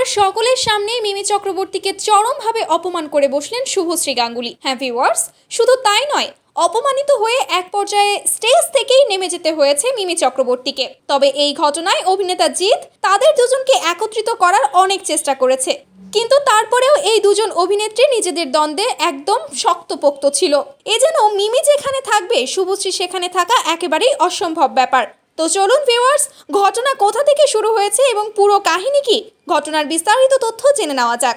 এবার সকলের সামনে মিমি চক্রবর্তীকে চরমভাবে অপমান করে বসলেন শুভশ্রী গাঙ্গুলি। হ্যাঁ ভিওয়ার্স শুধু তাই নয়, অপমানিত হয়ে এক পর্যায়ে স্টেজ থেকেই নেমে যেতে হয়েছে মিমি চক্রবর্তীকে। তবে এই ঘটনায় অভিনেতা জিৎ তাদের দুজনকে একত্রিত করার অনেক চেষ্টা করেছে। কিন্তু তারপরেও এই দুজন অভিনেত্রী নিজেদের দ্বন্দ্বে একদম শক্তপোক্ত ছিল। এ যেন মিমি যেখানে থাকবে, শুভশ্রী সেখানে থাকা একেবারেই অসম্ভব ব্যাপার। তো চলুন ভিউয়ার্স ঘটনা কোথা থেকে শুরু হয়েছে এবং পুরো কাহিনী কি? ঘটনার বিস্তারিত তথ্য জেনে নেওয়া যাক।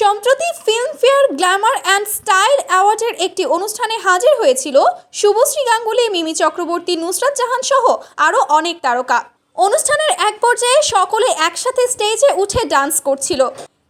সম্প্রতি ফিল্মফেয়ার গ্ল্যামার অ্যান্ড স্টাইল অ্যাওয়ার্ডের একটি অনুষ্ঠানে হাজির হয়েছিল শুভশ্রী গাঙ্গুলি, মিমি চক্রবর্তী, নুসরাত জাহান সহ আরও অনেক তারকা। অনুষ্ঠানের এক পর্যায়ে সকলে একসাথে স্টেজে উঠে ডান্স করছিল।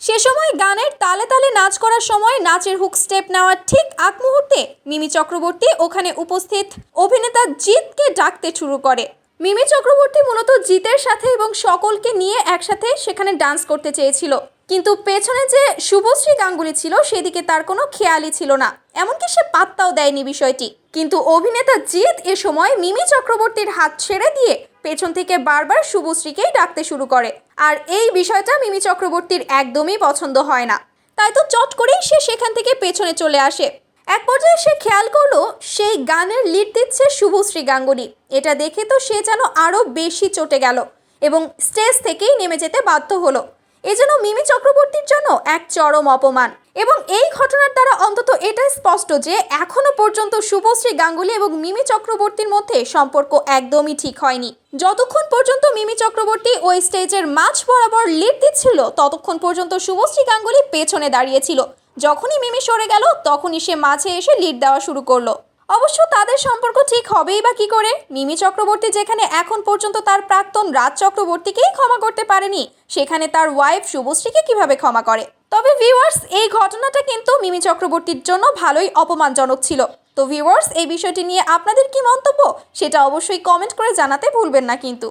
সে সময় গানের তালে তালে নাচ করার সময় নাচের হুক স্টেপ নেওয়ার ঠিক আগ মুহূর্তে মিমি চক্রবর্তী ওখানে উপস্থিত। অভিনেতা জিতকে ডাকতে শুরু করে। মিমি চক্রবর্তী মূলত জিতের সাথে এবং সকলকে নিয়ে একসাথে সেখানে ডান্স করতে চেয়েছিল। কিন্তু পেছনে যে শুভশ্রী গাঙ্গুলি ছিল, সেদিকে তার কোনো খেয়ালই ছিল না। এমনকি সে পাত্তাও দেয়নি বিষয়টি। কিন্তু অভিনেতা জিৎ এ সময় মিমি চক্রবর্তীর হাত ছেড়ে দিয়ে পেছন থেকে বারবার শুভশ্রীকেই ডাকতে শুরু করে। আর এই বিষয়টা মিমি চক্রবর্তীর একদমই পছন্দ হয় না। তাই তো চট করেই সে সেখান থেকে পেছনে চলে আসে। এক পর্যায়ে সে খেয়াল করল, সেই গানের লিড দিচ্ছে শুভশ্রী গাঙ্গুলি। এটা দেখে তো সে যেন আরও বেশি চটে গেল এবং স্টেজ থেকেই নেমে যেতে বাধ্য হলো। এজন্য মিমি চক্রবর্তীর জন্য এক চরম অপমান। এবং এই ঘটনার দ্বারা অন্তত এটা স্পষ্ট যে এখনও পর্যন্ত শুভশ্রী গাঙ্গুলি এবং মিমি চক্রবর্তীর মধ্যে সম্পর্ক একদমই ঠিক হয়নি। যতক্ষণ পর্যন্ত মিমি চক্রবর্তী ওই স্টেজের মাঝ বরাবর লিড দিচ্ছিল, ততক্ষণ পর্যন্ত শুভশ্রী গাঙ্গুলি পেছনে দাঁড়িয়েছিল যখনই মিমি সরে গেল, তখনই সে মাঝে এসে লিড দেওয়া শুরু করল। অবশ্য তাদের সম্পর্ক ঠিক হবেই বা কি করে? মিমি চক্রবর্তী যেখানে এখন পর্যন্ত তার প্রাক্তন রাজ চক্রবর্তীকেই ক্ষমা করতে পারেনি, সেখানে তার ওয়াইফ শুভশ্রীকে কীভাবে ক্ষমা করে? তবে ভিউয়ার্স এই ঘটনাটা কিন্তু মিমি চক্রবর্তীর জন্য ভালোই অপমানজনক ছিল। তো ভিউয়ার্স এই বিষয়টি নিয়ে আপনাদের কি মন্তব্য? সেটা অবশ্যই কমেন্ট করে জানাতে ভুলবেন না কিন্তু।